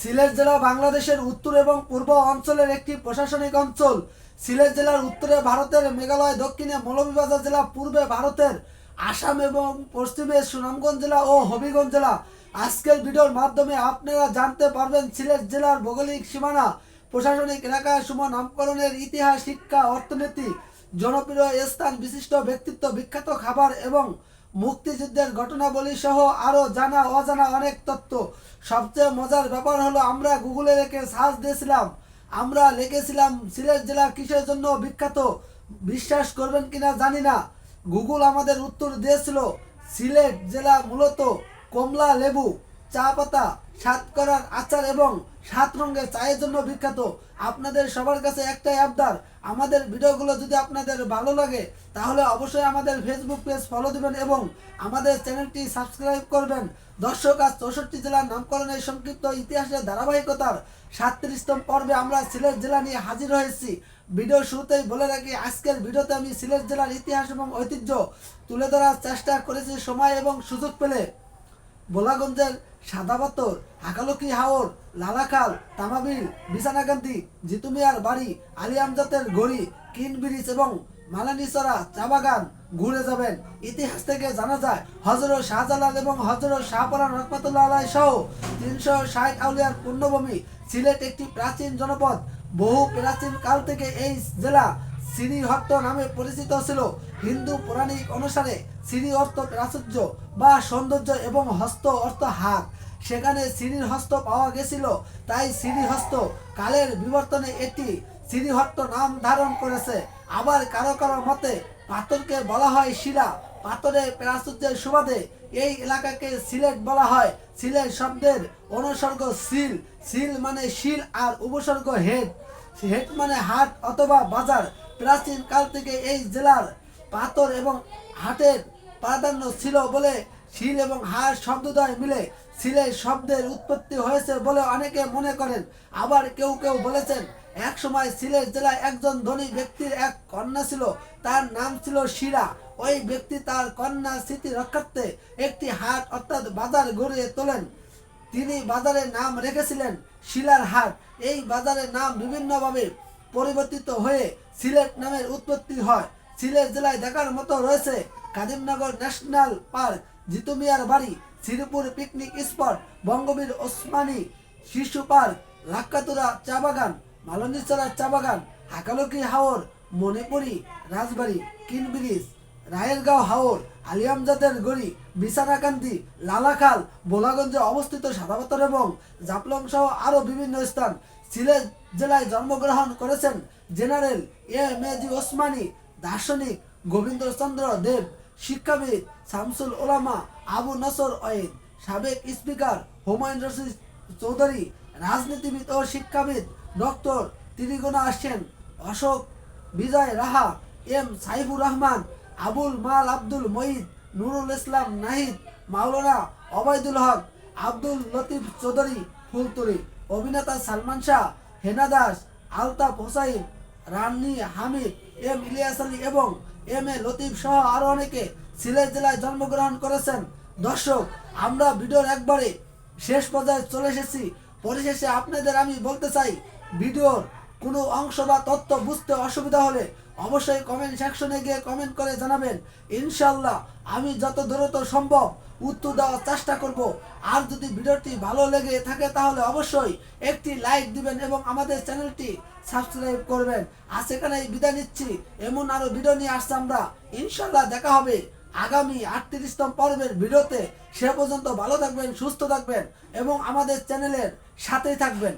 সিলেট জেলা বাংলাদেশের উত্তর এবং পূর্ব অঞ্চলের একটি প্রশাসনিক অঞ্চল। সিলেট জেলার উত্তরে ভারতের মেঘালয়, দক্ষিণে মৌলভীবাজার জেলা, পূর্বে ভারতের আসাম এবং পশ্চিমে সুনামগঞ্জ জেলা ও হবিগঞ্জ জেলা। আজকের ভিডিওর মাধ্যমে আপনারা জানতে পারবেন সিলেট জেলার ভৌগোলিক সীমানা, প্রশাসনিক এলাকা সুম নামকরণের ইতিহাস, শিক্ষা, অর্থনীতি, জনপ্রিয় স্থান, বিশিষ্ট ব্যক্তিত্ব, বিখ্যাত খাবার এবং মুক্তিযুদ্ধের ঘটনাবলী সহ আরও জানা অজানা অনেক তথ্য। সবচেয়ে মজার ব্যাপার হলো, আমরা গুগলে রেখে সার্চ দিয়েছিলাম। আমরা লিখেছিলাম, সিলেট জেলা কিসের জন্য বিখ্যাত? বিশ্বাস করবেন কিনা জানি না। গুগল আমাদের উত্তর দিয়েছিল, সিলেট জেলা মূলত কমলা লেবু। চা পাতা সাত করার আচার এবং সাত রঙের চায়ের জন্য বিখ্যাত। আপনাদের সবার কাছে একটাই আবদার। আমাদের ভিডিওগুলো যদি আপনাদের ভালো লাগে, তাহলে অবশ্যই আমাদের ফেসবুক পেজ ফলো দিবেন এবং আমাদের চ্যানেলটি সাবস্ক্রাইব করবেন। দর্শক আজ চৌষট্টি জেলার নামকরণের সংক্ষিপ্ত ইতিহাসের ধারাবাহিকতার সাতত্রিশতম পর্বে আমরা সিলেট জেলা নিয়ে হাজির হয়েছি। ভিডিও শুরুতেই বলে রাখি, আজকের ভিডিওতে আমি সিলেট জেলার ইতিহাস এবং ঐতিহ্য তুলে ধরার চেষ্টা করেছি সময় এবং সুযোগ পেলে। বোলাগঞ্জের সাদা পাথর, হাকালকি হাওর, লালাখাল, তামাবিল বিছানাকান্দি জিতুমিয়ার বাড়ি, আলী আমজাতের গড়ি কিন ব্রিজ এবং মালানিসরা চা বাগান ঘুরে যাবেন। ইতিহাস থেকে জানা যায় হজরত শাহজালাল এবং হজরত শাহপরান রহমতুল্লাহ আলাই সহ তিনশো ষাট আউলিয়ার পূর্ণভূমি সিলেট একটি প্রাচীন জনপদ। বহু প্রাচীন কাল থেকে এই জেলা শ্রীহট্ট নামে পরিচিত ছিল। হিন্দু পৌরাণিক অনুসারে শ্রী অর্থ প্রাচুর্য বা সৌন্দর্য এবং হস্ত অর্থ হাত। সেখানে শ্রীর হস্ত পাওয়া গেছিল, তাই শ্রীহস্ত কালের বিবর্তনে এটি শ্রীহট্ট নাম ধারণ করেছে। আবার কারও কারও মতে পাথরকে বলা হয় শিলা পাথরের প্রাচুর্যের সুবাদে এই এলাকাকে সিলেট বলা হয়। সিলেট শব্দের অনুসর্গ সিল সিল মানে শিল আর উপসর্গ হেড হেড মানে হাট অথবা বাজার প্রাচীন কাল থেকে এই জেলার পাথর এবং হাটের প্রাধান্য ছিল বলে শিল এবং হাট শব্দদ্বয় মিলে সিলেট শব্দের উৎপত্তি হয়েছে বলে অনেকে মনে করেন। আবার কেউ কেউ বলেছেন, এক সময় সিলেট জেলায় একজন ধনী ব্যক্তির এক কন্যা ছিল, তার নাম ছিল শিরা। ওই ব্যক্তি তার কন্যা স্মৃতি রক্ষার্থে একটি হাট অর্থাৎ বাজার গড়িয়ে তোলেন। তিনি বাজারের নাম রেখেছিলেন শিলার হাট এই বাজারের নাম বিভিন্নভাবে পরিবর্তিত হয়ে সিলেট নামের উৎপত্তি হয়। সিলেট জেলায় দেখার মতো রয়েছে কাদিমনগর ন্যাশনাল পার্ক, জিতুমিয়ার বাড়ি, শ্রীপুর পিকনিক স্পট, বঙ্গবীর ওসমানী শিশু পার্ক, লাক্কাতুরা চা বাগান মালনীচড়া চা বাগান, হাকালকি হাওর, মণিপুরি রাজবাড়ি কিন ব্রিজ রায়েরগাঁও হাওর, আলিয়ামজাদের গড়ি বিছানাকান্দি, লালাখাল, বোলাগঞ্জে অবস্থিত সাদাপাতর এবং জাপলং সহ আরও বিভিন্ন স্থান। সিলেট জেলায় জন্মগ্রহণ করেছেন জেনারেল এ মেজি ওসমানী, দার্শনিক গোবিন্দচন্দ্র দেব, শিক্ষাবিদ শামসুল ওলামা আবু নসর ওয়েদ, সাবেক স্পিকার হুমায়ুন রশিদ চৌধুরী, রাজনীতিবিদ ও শিক্ষাবিদ ডক্টর তিরিগোনা আসছেন অশোক বিজয় রাহা, এম সাইফুর রহমান আবুল মাল আব্দুল মঈদ, নুরুল ইসলাম নাহিদ, মাওলানা অবায়দুল হক, আব্দুল লতিফ চৌধুরী ফুলতুলি, অভিনেতা সালমান শাহ, হেনা দাস, আলতাফ হোসাইন রান্নি হামিদ, এম ইলিয়াস আলী এবং এম এ লতিফ সহ আরও অনেকে সিলেট জেলায় জন্মগ্রহণ করেছেন। দর্শক, আমরা ভিডিওর একবারে শেষ পর্যায়ে চলে এসেছি। পরিশেষে আপনাদের আমি বলতে চাই, ভিডিওর কোনো অংশ বা তথ্য বুঝতে অসুবিধা হলে অবশ্যই কমেন্ট সেকশনে গিয়ে কমেন্ট করে জানাবেন। ইনশাল্লাহ আমি যত দ্রুত সম্ভব উত্তর দেওয়ার চেষ্টা করব। আর যদি ভিডিওটি ভালো লেগে থাকে তাহলে অবশ্যই একটি লাইক দিবেন এবং আমাদের চ্যানেলটি সাবস্ক্রাইব করবেন। আর সেখানে বিদায় নিচ্ছি। এমন আরও ভিডিও নিয়ে আসছে আমরা। ইনশাল্লাহ দেখা হবে আগামী আটত্রিশতম পর্বের ভিডিওতে। সে পর্যন্ত ভালো থাকবেন, সুস্থ থাকবেন এবং আমাদের চ্যানেলের সাথেই থাকবেন।